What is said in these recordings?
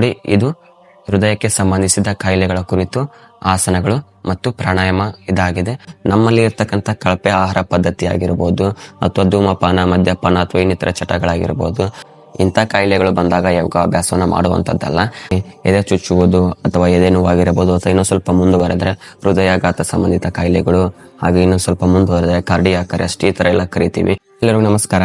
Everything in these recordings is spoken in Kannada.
ನೋಡಿ, ಇದು ಹೃದಯಕ್ಕೆ ಸಂಬಂಧಿಸಿದ ಕಾಯಿಲೆಗಳ ಕುರಿತು ಆಸನಗಳು ಮತ್ತು ಪ್ರಾಣಾಯಾಮ ಇದಾಗಿದೆ. ನಮ್ಮಲ್ಲಿ ಇರ್ತಕ್ಕಂಥ ಕಳಪೆ ಆಹಾರ ಪದ್ಧತಿ ಆಗಿರ್ಬೋದು ಅಥವಾ ಧೂಮಪಾನ, ಮದ್ಯಪಾನ ಅಥವಾ ಇನ್ನಿತರ ಚಟಗಳಾಗಿರ್ಬೋದು. ಇಂಥ ಕಾಯಿಲೆಗಳು ಬಂದಾಗ ಯೋಗಾಭ್ಯಾಸವನ್ನು ಮಾಡುವಂಥದ್ದಲ್ಲ. ಎದೆ ಚುಚ್ಚುವುದು ಅಥವಾ ಎದೆ ನೋವಾಗಿರಬಹುದು ಅಥವಾ ಇನ್ನೂ ಸ್ವಲ್ಪ ಮುಂದುವರೆದ್ರೆ ಹೃದಯಾಘಾತ ಸಂಬಂಧಿತ ಕಾಯಿಲೆಗಳು, ಹಾಗೆ ಇನ್ನೂ ಸ್ವಲ್ಪ ಮುಂದುವರೆದ್ರೆ ಕಾರ್ಡಿಯಾಕ್, ಅರೆಸ್ಟ್ ಈ ಥರ ಎಲ್ಲ ಕರಿತೀವಿ. ಎಲ್ಲರಿಗೂ ನಮಸ್ಕಾರ.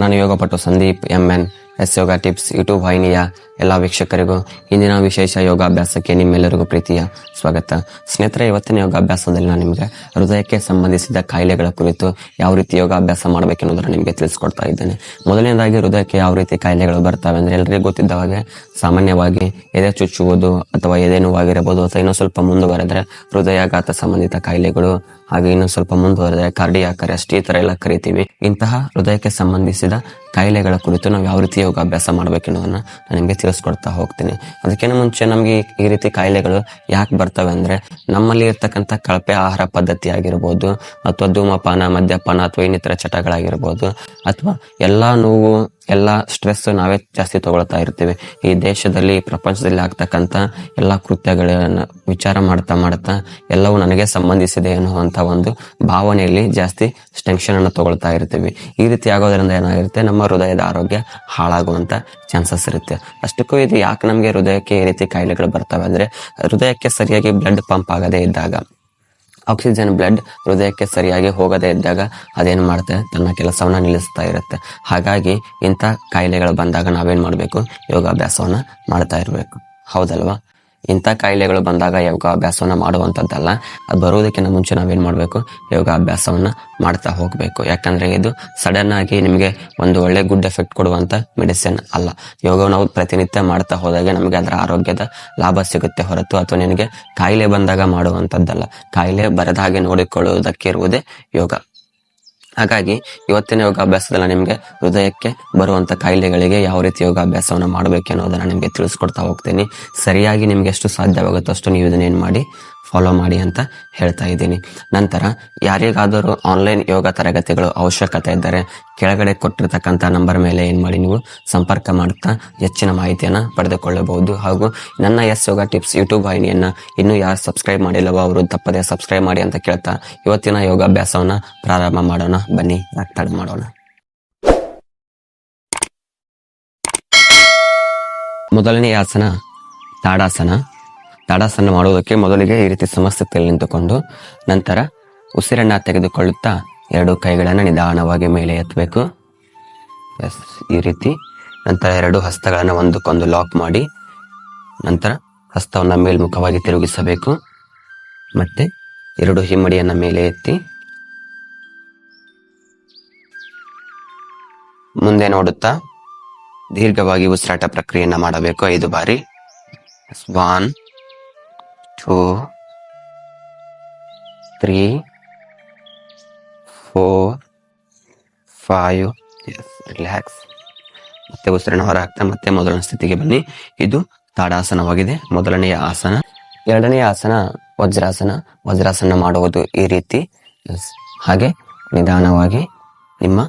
ನಾನು ಯೋಗಪಟು Sandeep M N S yoga tips YouTube ವಾಹಿನಿಯ ಎಲ್ಲ ವೀಕ್ಷಕರಿಗೂ ಇಂದಿನ ವಿಶೇಷ ಯೋಗಾಭ್ಯಾಸಕ್ಕೆ ನಿಮ್ಮೆಲ್ಲರಿಗೂ ಪ್ರೀತಿಯ ಸ್ವಾಗತ. ಸ್ನೇಹಿತರೆ, ಇವತ್ತಿನ ಯೋಗಾಭ್ಯಾಸದಲ್ಲಿ ನಾನು ನಿಮಗೆ ಹೃದಯಕ್ಕೆ ಸಂಬಂಧಿಸಿದ ಕಾಯಿಲೆಗಳ ಕುರಿತು ಯಾವ ರೀತಿ ಯೋಗಾಭ್ಯಾಸ ಮಾಡಬೇಕೆನ್ನೋದನ್ನು ನಿಮಗೆ ತಿಳಿಸ್ಕೊಡ್ತಾ ಇದ್ದೇನೆ. ಮೊದಲನೇದಾಗಿ, ಹೃದಯಕ್ಕೆ ಯಾವ ರೀತಿ ಕಾಯಿಲೆಗಳು ಬರ್ತವೆ ಅಂದ್ರೆ ಎಲ್ಲರಿಗೂ ಗೊತ್ತಿದ್ದ ಹಾಗೆ ಸಾಮಾನ್ಯವಾಗಿ ಎದೆ ಚುಚ್ಚುವುದು ಅಥವಾ ಎದೆ ನೋವಾಗಿರಬಹುದು ಅಥವಾ ಇನ್ನೂ ಸ್ವಲ್ಪ ಮುಂದುವರೆದ್ರೆ ಹೃದಯಾಘಾತ ಸಂಬಂಧಿತ ಕಾಯಿಲೆಗಳು ಹಾಗೆ ಇನ್ನು ಸ್ವಲ್ಪ ಮುಂದುವರೆದ್ರೆ ಕಾರ್ಡಿಯಾಕ್ ಅರೆಸ್ಟ್ ಈ ತರ ಎಲ್ಲ ಕರಿತೀವಿ. ಇಂತಹ ಹೃದಯಕ್ಕೆ ಸಂಬಂಧಿಸಿದ ಕಾಯಿಲೆಗಳ ಕುರಿತು ನಾವು ಯಾವ ರೀತಿ ಯೋಗಾಭ್ಯಾಸ ಮಾಡಬೇಕೆನ್ನೋದನ್ನ ನಾನು ನಿಮಗೆ ತಿಳಿಸ್ಕೊಡ್ತಾ ಹೋಗ್ತೀನಿ. ಅದಕ್ಕಿಂತ ಮುಂಚೆ ನಮಗೆ ಈ ರೀತಿ ಕಾಯಿಲೆಗಳು ಯಾಕೆ ಬರ್ತವೆ ಅಂದ್ರೆ ನಮ್ಮಲ್ಲಿ ಇರ್ತಕ್ಕಂಥ ಕಳಪೆ ಆಹಾರ ಪದ್ಧತಿ ಆಗಿರ್ಬೋದು ಅಥವಾ ಧೂಮಪಾನ, ಮದ್ಯಪಾನ, ಅಥವಾ ಇನ್ನಿತರ ಚಟಗಳಾಗಿರ್ಬೋದು, ಅಥವಾ ಎಲ್ಲಾ ನೋವು ಎಲ್ಲ ಸ್ಟ್ರೆಸ್ ನಾವೇ ಜಾಸ್ತಿ ತಗೊಳ್ತಾ ಇರ್ತೀವಿ. ಈ ದೇಶದಲ್ಲಿ ಪ್ರಪಂಚದಲ್ಲಿ ಆಗ್ತಕ್ಕಂಥ ಎಲ್ಲ ಕೃತ್ಯಗಳನ್ನು ವಿಚಾರ ಮಾಡ್ತಾ ಮಾಡ್ತಾ ಎಲ್ಲವೂ ನನಗೆ ಸಂಬಂಧಿಸಿದೆ ಅನ್ನುವಂಥ ಒಂದು ಭಾವನೆಯಲ್ಲಿ ಜಾಸ್ತಿ ಟೆನ್ಷನ್ ಅನ್ನು ತಗೊಳ್ತಾ ಇರ್ತೀವಿ. ಈ ರೀತಿ ಆಗೋದ್ರಿಂದ ಏನಾಗಿರುತ್ತೆ ನಮ್ಮ ಹೃದಯದ ಆರೋಗ್ಯ ಹಾಳಾಗುವಂತ ಚಾನ್ಸಸ್ ಇರುತ್ತೆ. ಅಷ್ಟಕ್ಕೂ ಇದು ಯಾಕೆ ನಮಗೆ ಹೃದಯಕ್ಕೆ ಈ ರೀತಿ ಕಾಯಿಲೆಗಳು ಬರ್ತವೆ ಅಂದ್ರೆ, ಹೃದಯಕ್ಕೆ ಸರಿಯಾಗಿ ಬ್ಲಡ್ ಪಂಪ್ ಆಗದೇ ಇದ್ದಾಗ ಆಕ್ಸಿಜನ್ ಬ್ಲಡ್ ಹೃದಯಕ್ಕೆ ಸರಿಯಾಗಿ ಹೋಗದೇ ಇದ್ದಾಗ ಅದೇನು ಮಾಡುತ್ತೆ? ತನ್ನ ಕೆಲಸವನ್ನು ನಿಲ್ಲಿಸ್ತಾ ಇರುತ್ತೆ. ಹಾಗಾಗಿ ಇಂಥ ಕಾಯಿಲೆಗಳು ಬಂದಾಗ ನಾವೇನು ಮಾಡಬೇಕು? ಯೋಗಾಭ್ಯಾಸವನ್ನು ಮಾಡ್ತಾ ಇರಬೇಕು. ಹೌದಲ್ವಾ? ಇಂಥ ಕಾಯಿಲೆಗಳು ಬಂದಾಗ ಯೋಗಾಭ್ಯಾಸವನ್ನು ಮಾಡುವಂಥದ್ದಲ್ಲ. ಅದು ಬರುವುದಕ್ಕಿಂತ ಮುಂಚೆ ನಾವೇನು ಮಾಡಬೇಕು? ಯೋಗಾಭ್ಯಾಸವನ್ನು ಮಾಡ್ತಾ ಹೋಗಬೇಕು. ಯಾಕಂದ್ರೆ ಇದು ಸಡನ್ ಆಗಿ ನಿಮಗೆ ಒಂದು ಒಳ್ಳೆ ಗುಡ್ ಎಫೆಕ್ಟ್ ಕೊಡುವಂಥ ಮೆಡಿಸಿನ್ ಅಲ್ಲ. ಯೋಗ ನಾವು ಪ್ರತಿನಿತ್ಯ ಮಾಡ್ತಾ ಹೋದಾಗ ನಮಗೆ ಅದರ ಆರೋಗ್ಯದ ಲಾಭ ಸಿಗುತ್ತೆ ಹೊರತು ಅಥವಾ ನಿನಗೆ ಕಾಯಿಲೆ ಬಂದಾಗ ಮಾಡುವಂಥದ್ದಲ್ಲ. ಕಾಯಿಲೆ ಬರದ ಹಾಗೆ ನೋಡಿಕೊಳ್ಳುವುದಕ್ಕೆ ಇರುವುದೇ ಯೋಗ. ಹಾಗಾಗಿ ಇವತ್ತಿನ ಯೋಗಾಭ್ಯಾಸದಲ್ಲ ನಿಮಗೆ ಹೃದಯಕ್ಕೆ ಬರುವಂತ ಕಾಯಿಲೆಗಳಿಗೆ ಯಾವ ರೀತಿ ಯೋಗಾಭ್ಯಾಸವನ್ನು ಮಾಡಬೇಕು ಅನ್ನೋದನ್ನ ನಿಮಗೆ ತಿಳಿಸ್ಕೊಡ್ತಾ ಹೋಗ್ತೀನಿ. ಸರಿಯಾಗಿ ನಿಮ್ಗೆ ಎಷ್ಟು ಸಾಧ್ಯವಾಗುತ್ತೋ ಅಷ್ಟು ನೀವು ಇದನ್ನ ಏನ್ ಮಾಡಿ ಫಾಲೋ ಮಾಡಿ ಅಂತ ಹೇಳ್ತಾ ಇದ್ದೀನಿ. ನಂತರ ಯಾರಿಗಾದರೂ ಆನ್ಲೈನ್ ಯೋಗ ತರಗತಿಗಳು ಅವಶ್ಯಕತೆ ಇದ್ದರೆ ಕೆಳಗಡೆ ಕೊಟ್ಟಿರ್ತಕ್ಕಂಥ ನಂಬರ್ ಮೇಲೆ ಏನು ಮಾಡಿ ನೀವು ಸಂಪರ್ಕ ಮಾಡುತ್ತಾ ಹೆಚ್ಚಿನ ಮಾಹಿತಿಯನ್ನು ಪಡೆದುಕೊಳ್ಳಬಹುದು. ಹಾಗೂ ನನ್ನ ಎಸ್ ಯೋಗ ಟಿಪ್ಸ್ ಯೂಟ್ಯೂಬ್ ವಾಹಿನಿಯನ್ನು ಇನ್ನೂ ಯಾರು ಸಬ್ಸ್ಕ್ರೈಬ್ ಮಾಡಿಲ್ಲವೋ ಅವರು ತಪ್ಪದೇ ಸಬ್ಸ್ಕ್ರೈಬ್ ಮಾಡಿ ಅಂತ ಕೇಳ್ತಾ ಇವತ್ತಿನ ಯೋಗಾಭ್ಯಾಸವನ್ನ ಪ್ರಾರಂಭ ಮಾಡೋಣ. ಬನ್ನಿ ತಡ ಮಾಡೋಣ. ಮೊದಲನೇ ಆಸನ, ತಾಡಾಸನ. ತಾಡಾಸನ ಮಾಡುವುದಕ್ಕೆ ಮೊದಲಿಗೆ ಈ ರೀತಿ ಸಮಸ್ಥಿತಿಯಲ್ಲಿ ನಿಂತುಕೊಂಡು ನಂತರ ಉಸಿರನ್ನು ತೆಗೆದುಕೊಳ್ಳುತ್ತಾ ಎರಡು ಕೈಗಳನ್ನು ನಿಧಾನವಾಗಿ ಮೇಲೆ ಎತ್ತಬೇಕು. ಈ ರೀತಿ. ನಂತರ ಎರಡು ಹಸ್ತಗಳನ್ನು ಒಂದಕ್ಕೊಂದು ಲಾಕ್ ಮಾಡಿ ನಂತರ ಹಸ್ತವನ್ನು ಮೇಲ್ಮುಖವಾಗಿ ತಿರುಗಿಸಬೇಕು. ಮತ್ತೆ ಎರಡು ಹಿಮ್ಮಡಿಯನ್ನು ಮೇಲೆ ಎತ್ತಿ ಮುಂದೆ ನೋಡುತ್ತಾ ದೀರ್ಘವಾಗಿ ಉಸಿರಾಟ ಪ್ರಕ್ರಿಯೆಯನ್ನು ಮಾಡಬೇಕು. ಐದು ಬಾರಿ. One two three four five relax. ಮತ್ತೆ ಉಸಿರಣ ಹೊರಹಾಕ್ತಾ ಮತ್ತೆ ಮೊದಲನೇ ಸ್ಥಿತಿಗೆ ಬನ್ನಿ. ಇದು ತಾಡಾಸನವಾಗಿದೆ. ಮೊದಲನೆಯ ಆಸನ. ಎರಡನೆಯ ಆಸನ, ವಜ್ರಾಸನ. ವಜ್ರಾಸನ ಮಾಡುವುದು ಈ ರೀತಿ. ಹಾಗೆ ನಿಧಾನವಾಗಿ ನಿಮ್ಮ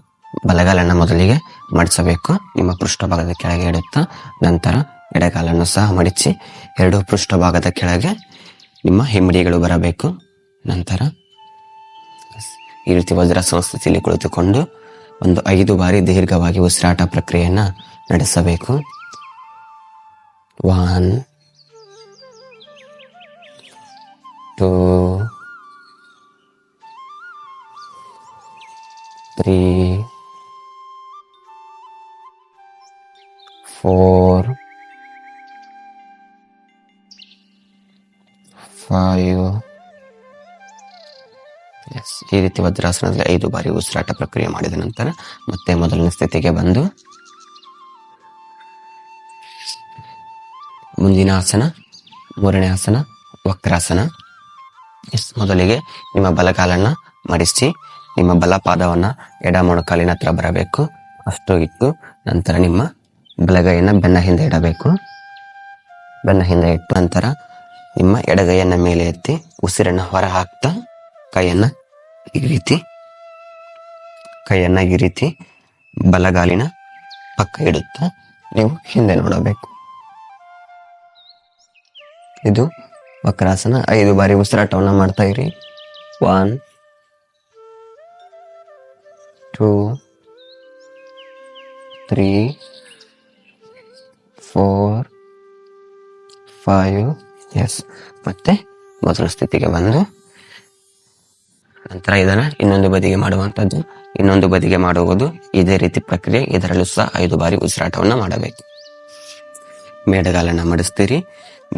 ಬಲಗಾಲನ್ನು ಮೊದಲಿಗೆ ಮಡಿಸಬೇಕು. ನಿಮ್ಮ ಪೃಷ್ಠಭಾಗದ ಕೆಳಗೆ ಇಡುತ್ತಾ ನಂತರ ಎಡಗಾಲನ್ನು ಸಹ ಮಡಿಚಿ ಎರಡು ಪೃಷ್ಠಭಾಗದ ಕೆಳಗೆ ನಿಮ್ಮ ಹೆಮ್ಮಡಿಗಳು ಬರಬೇಕು. ನಂತರ ಈ ರೀತಿ ವಜ್ರಾಸನ ಸ್ಥಿತಿಯಲ್ಲಿ ಕುಳಿತುಕೊಂಡು ಒಂದು ಐದು ಬಾರಿ ದೀರ್ಘವಾಗಿ ಉಸಿರಾಟ ಪ್ರಕ್ರಿಯೆಯನ್ನು ನಡೆಸಬೇಕು. One two three four five yes ಈ ರೀತಿ ವಜ್ರಾಸನದಲ್ಲಿ ಐದು ಬಾರಿ ಉಸಿರಾಟ ಪ್ರಕ್ರಿಯೆ ಮಾಡಿದ ನಂತರ ಮತ್ತೆ ಮೊದಲನೇ ಸ್ಥಿತಿಗೆ ಬಂದು ಮುಂದಿನ ಆಸನ, ಮೂರನೇ ಆಸನ, ವಕ್ರಾಸನ. ಎಸ್ ಮೊದಲಿಗೆ ನಿಮ್ಮ ಬಲಗಾಲನ್ನ ಮಡಿಸಿ, ನಿಮ್ಮ ಬಲಪಾದವನ್ನ ಎಡ ಮೊಣಕಾಲಿನ ಹತ್ರ ಬರಬೇಕು. ಅಷ್ಟು ಇಟ್ಟು ನಂತರ ನಿಮ್ಮ ಬಲಗೈಯನ್ನ ಬೆನ್ನ ಹಿಂದೆ ಇಡಬೇಕು. ಬೆನ್ನ ಹಿಂದೆ ಇಟ್ಟು ನಂತರ ನಿಮ್ಮ ಎಡಗೈಯನ್ನ ಮೇಲೆ ಎತ್ತಿ ಉಸಿರನ್ನು ಹೊರ ಹಾಕ್ತಾ ಕೈಯನ್ನ ಈ ರೀತಿ ಕೈಯನ್ನ ಈ ರೀತಿ ಬಲಗಾಲಿನ ಪಕ್ಕ ಇಡುತ್ತಾ ನೀವು ಹಿಂದೆ ನೋಡಬೇಕು. ಇದು ವಕ್ರಾಸನ ಐದು ಬಾರಿ ಉಸಿರಾಟವನ್ನು ಮಾಡ್ತಾ ಇರಿ. One, two, three, four, five yes ಮತ್ತೆ ಮೊದಲ ಸ್ಥಿತಿಗೆ ಬಂದು ನಂತರ ಇದನ್ನ ಇನ್ನೊಂದು ಬದಿಗೆ ಮಾಡುವಂಥದ್ದು, ಇನ್ನೊಂದು ಬದಿಗೆ ಮಾಡುವುದು. ಇದೇ ರೀತಿ ಪ್ರಕ್ರಿಯೆ. ಇದರಲ್ಲೂ ಸಹ ಐದು ಬಾರಿ ಉಸಿರಾಟವನ್ನು ಮಾಡಬೇಕು. ಮೇಡಗಾಲನ್ನ ಮಡಿಸ್ತೀರಿ.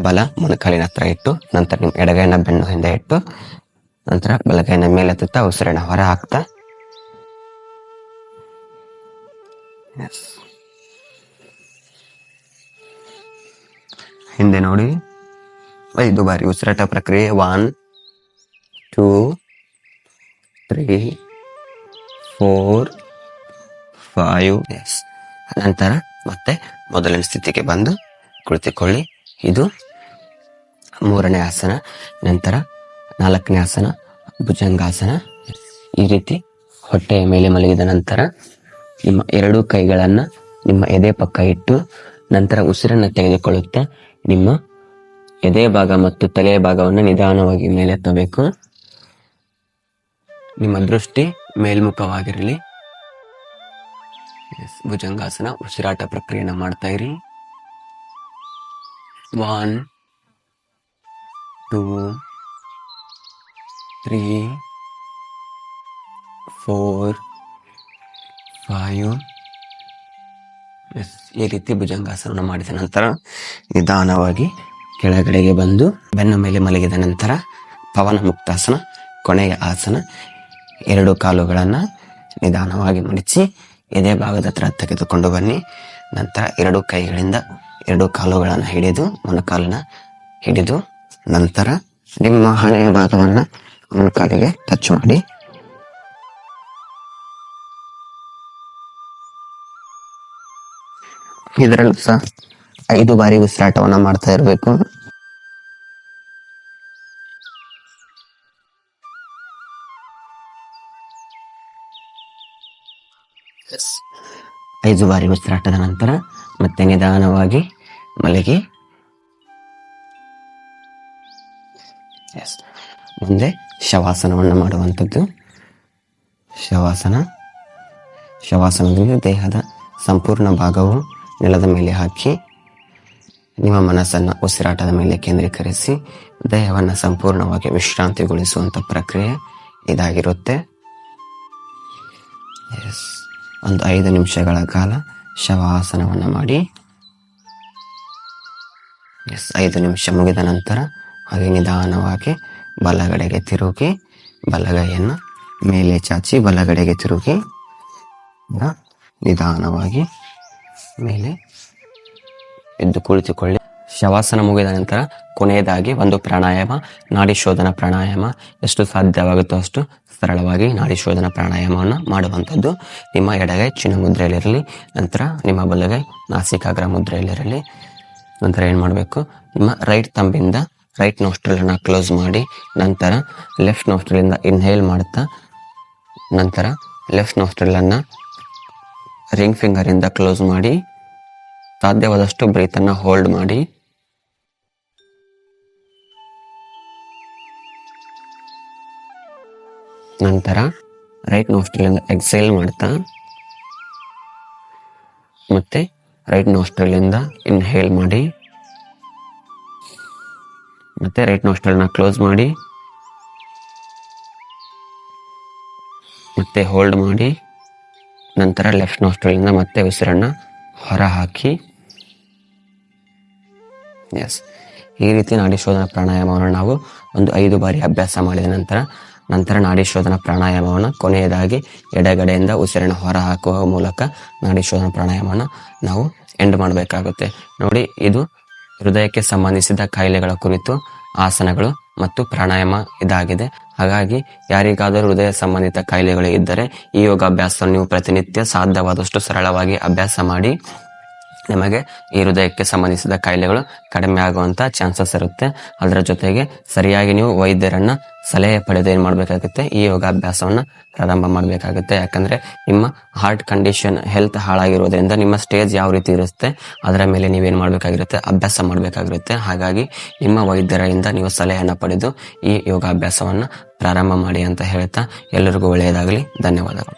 ಬಲ ಮೊಣಕಾಲಿನ ಹತ್ರ ಇಟ್ಟು, ನಂತರ ನಿಮ್ಮ ಎಡಗೈನ ಬೆನ್ನು ಹಿಂದೆ ಇಟ್ಟು, ನಂತರ ಬಲಗೈನ ಮೇಲೆ ಎತ್ತುತ್ತಾ ಉಸಿರನ್ನ ಹೊರ ಹಾಕ್ತಾ. ಹಿಂದೆ ನೋಡಿ. ಐದು ಬಾರಿ ಉಸಿರಾಟ ಪ್ರಕ್ರಿಯೆ one two three four five yes ನಂತರ ಮತ್ತೆ ಮೊದಲನೇ ಸ್ಥಿತಿಗೆ ಬಂದು ಕುಳಿತುಕೊಳ್ಳಿ ಇದು ಮೂರನೇ ಆಸನ ನಂತರ ನಾಲ್ಕನೇ ಆಸನ ಭುಜಂಗಾಸನ ಈ ರೀತಿ ಹೊಟ್ಟೆಯ ಮೇಲೆ ಮಲಗಿದ ನಂತರ ನಿಮ್ಮ ಎರಡೂ ಕೈಗಳನ್ನು ನಿಮ್ಮ ಎದೆ ಪಕ್ಕ ಇಟ್ಟು ನಂತರ ಉಸಿರನ್ನು ತೆಗೆದುಕೊಳ್ಳುತ್ತಾ ನಿಮ್ಮ ಎದೆ ಭಾಗ ಮತ್ತು ತಲೆಯ ಭಾಗವನ್ನು ನಿಧಾನವಾಗಿ ಮೇಲೆತ್ತಬೇಕು. ನಿಮ್ಮ ದೃಷ್ಟಿ ಮೇಲ್ಮುಖವಾಗಿರಲಿ. ಭುಜಂಗಾಸನ, ಉಸಿರಾಟ ಪ್ರಕ್ರಿಯೆನ ಮಾಡ್ತಾ ಇರಿ. One two three four five yes ಈ ರೀತಿ ಭುಜಂಗಾಸನ ಮಾಡಿದ ನಂತರ ನಿಧಾನವಾಗಿ ಕೆಳಗಡೆಗೆ ಬಂದು ಬೆನ್ನ ಮೇಲೆ ಮಲಗಿದ ನಂತರ ಪವನ ಮುಕ್ತಾಸನ, ಕೊನೆಯ ಆಸನ, ಎರಡು ಕಾಲುಗಳನ್ನು ನಿಧಾನವಾಗಿ ಮಡಿಚಿ ಎದೆ ಭಾಗದ ಹತ್ರ ತೆಗೆದುಕೊಂಡು ಬನ್ನಿ. ನಂತರ ಎರಡು ಕೈಗಳಿಂದ ಎರಡು ಕಾಲುಗಳನ್ನು ಹಿಡಿದು, ಮೊಣಕಾಲನ್ನ ಹಿಡಿದು ನಂತರ ನಿಮ್ಮ ಹಣೆಯ ಭಾಗವನ್ನು ಮೊಣಕಾಲಿಗೆ ಟಚ್ ಮಾಡಿ. ಇದರಲ್ಲೂ ಸಹ ಐದು ಬಾರಿ ಉಸಿರಾಟವನ್ನು ಮಾಡ್ತಾ ಇರಬೇಕು. ಐದು ಬಾರಿ ಉಸಿರಾಟದ ನಂತರ ಮತ್ತೆ ನಿಧಾನವಾಗಿ ಮಲಗಿ. ಮುಂದೆ ಶವಾಸನವನ್ನು ಮಾಡುವಂಥದ್ದು. ಶವಾಸನ. ಶವಾಸನದಲ್ಲಿ ದೇಹದ ಸಂಪೂರ್ಣ ಭಾಗವು ನೆಲದ ಮೇಲೆ ಹಾಕಿ ನಿಮ್ಮ ಮನಸ್ಸನ್ನು ಉಸಿರಾಟದ ಮೇಲೆ ಕೇಂದ್ರೀಕರಿಸಿ, ದೇಹವನ್ನು ಸಂಪೂರ್ಣವಾಗಿ ವಿಶ್ರಾಂತಿಗೊಳಿಸುವಂಥ ಪ್ರಕ್ರಿಯೆ ಇದಾಗಿರುತ್ತೆ. ಎಸ್ ಒಂದು ಐದು ನಿಮಿಷಗಳ ಕಾಲ ಶವಾಸನವನ್ನು ಮಾಡಿ. ಎಸ್ ಐದು ನಿಮಿಷ ಮುಗಿದ ನಂತರ ಹಾಗೆ ನಿಧಾನವಾಗಿ ಬಲಗಡೆಗೆ ತಿರುಗಿ, ಬಲಗೈಯನ್ನು ಮೇಲೆ ಚಾಚಿ, ಬಲಗಡೆಗೆ ತಿರುಗಿ ನಿಧಾನವಾಗಿ ಮೇಲೆ ಎದ್ದು ಕುಳಿತುಕೊಳ್ಳಿ. ಶವಾಸನ ಮುಗಿದ ನಂತರ ಕೊನೆಯದಾಗಿ ಒಂದು ಪ್ರಾಣಾಯಾಮ, ನಾಡಿ ಶೋಧನ ಪ್ರಾಣಾಯಾಮ. ಎಷ್ಟು ಸಾಧ್ಯವಾಗುತ್ತೋ ಅಷ್ಟು ಸರಳವಾಗಿ ನಾಡಿ ಶೋಧನ ಪ್ರಾಣಾಯಾಮವನ್ನು ಮಾಡುವಂಥದ್ದು. ನಿಮ್ಮ ಎಡಗೈ ಚಿನ್ನ ಮುದ್ರೆಯಲ್ಲಿರಲಿ, ನಂತರ ನಿಮ್ಮ ಬಲಗೈ ನಾಸಿಕಾಗ್ರ ಮುದ್ರೆಯಲ್ಲಿರಲಿ. ನಂತರ ಏನು ಮಾಡಬೇಕು? ನಿಮ್ಮ ರೈಟ್ ತಂಬಿಂದ ರೈಟ್ ನೋಸ್ಟ್ರಲನ್ನು ಕ್ಲೋಸ್ ಮಾಡಿ, ನಂತರ ಲೆಫ್ಟ್ ನೋಸ್ಟ್ರಲಿಂದ ಇನ್ಹೇಲ್ ಮಾಡುತ್ತಾ, ನಂತರ ಲೆಫ್ಟ್ ನೋಸ್ಟ್ರಲನ್ನು ರಿಂಗ್ ಫಿಂಗರಿಂದ ಕ್ಲೋಸ್ ಮಾಡಿ ಸಾಧ್ಯವಾದಷ್ಟು ಬ್ರೀತನ್ನು ಹೋಲ್ಡ್ ಮಾಡಿ. ನಂತರ ರೈಟ್ ನೋಸ್ಟ್ರಲಿಂದ ಎಕ್ಸೈಲ್ ಮಾಡ್ತಾ, ಮತ್ತೆ ರೈಟ್ ನೋಸ್ಟ್ರಲಿಂದ ಇನ್ಹೇಲ್ ಮಾಡಿ, ಮತ್ತೆ ರೈಟ್ ನೋಸ್ಟ್ರಲ್ನ ಕ್ಲೋಸ್ ಮಾಡಿ, ಮತ್ತೆ ಹೋಲ್ಡ್ ಮಾಡಿ, ನಂತರ ಲೆಫ್ಟ್ ನೋಸ್ಟ್ರಲಿಂದ ಮತ್ತೆ ಉಸಿರನ್ನ ಹೊರ ಹಾಕಿ ಎಸ್ ಈ ರೀತಿ ನಾಡಿ ಶೋಧನ ಪ್ರಾಣಾಯಾಮವನ್ನು ನಾವು ಒಂದು ಐದು ಬಾರಿ ಅಭ್ಯಾಸ ಮಾಡಿದ ನಂತರ ನಂತರ ನಾಡಿ ಶೋಧನ ಪ್ರಾಣಾಯಾಮವನ್ನು ಕೊನೆಯದಾಗಿ ಎಡಗಡೆಯಿಂದ ಉಸಿರನ್ನು ಹೊರ ಹಾಕುವ ಮೂಲಕ ನಾಡಿ ಶೋಧನ ಪ್ರಾಣಾಯಾಮವನ್ನು ನಾವು ಎಂಡ್ ಮಾಡಬೇಕಾಗುತ್ತೆ. ನೋಡಿ, ಇದು ಹೃದಯಕ್ಕೆ ಸಂಬಂಧಿಸಿದ ಕಾಯಿಲೆಗಳ ಕುರಿತು ಆಸನಗಳು ಮತ್ತು ಪ್ರಾಣಾಯಾಮ ಇದಾಗಿದೆ. ಹಾಗಾಗಿ ಯಾರಿಗಾದರೂ ಹೃದಯ ಸಂಬಂಧಿತ ಕಾಯಿಲೆಗಳು ಇದ್ದರೆ ಈ ಯೋಗಾಭ್ಯಾಸವನ್ನು ನೀವು ಪ್ರತಿನಿತ್ಯ ಸಾಧ್ಯವಾದಷ್ಟು ಸರಳವಾಗಿ ಅಭ್ಯಾಸ ಮಾಡಿ ನಿಮಗೆ ಈ ಹೃದಯಕ್ಕೆ ಸಂಬಂಧಿಸಿದ ಕಾಯಿಲೆಗಳು ಕಡಿಮೆ ಆಗುವಂತ ಚಾನ್ಸಸ್ ಇರುತ್ತೆ. ಅದರ ಜೊತೆಗೆ ಸರಿಯಾಗಿ ನೀವು ವೈದ್ಯರನ್ನ ಸಲಹೆ ಪಡೆದು ಏನ್ ಮಾಡಬೇಕಾಗುತ್ತೆ? ಈ ಯೋಗಾಭ್ಯಾಸವನ್ನ ಪ್ರಾರಂಭ ಮಾಡಬೇಕಾಗುತ್ತೆ. ಯಾಕಂದ್ರೆ ನಿಮ್ಮ ಹಾರ್ಟ್ ಕಂಡೀಷನ್ ಹೆಲ್ತ್ ಹಾಳಾಗಿರೋದ್ರಿಂದ ನಿಮ್ಮ ಸ್ಟೇಜ್ ಯಾವ ರೀತಿ ಇರುತ್ತೆ, ಅದರ ಮೇಲೆ ನೀವೇನ್ ಮಾಡಬೇಕಾಗಿರುತ್ತೆ? ಅಭ್ಯಾಸ ಮಾಡಬೇಕಾಗಿರುತ್ತೆ. ಹಾಗಾಗಿ ನಿಮ್ಮ ವೈದ್ಯರಿಂದ ನೀವು ಸಲಹೆಯನ್ನು ಪಡೆದು ಈ ಯೋಗಾಭ್ಯಾಸವನ್ನ ಪ್ರಾರಂಭ ಮಾಡಿ ಅಂತ ಹೇಳ್ತಾ ಎಲ್ಲರಿಗೂ ಒಳ್ಳೆಯದಾಗಲಿ. ಧನ್ಯವಾದಗಳು.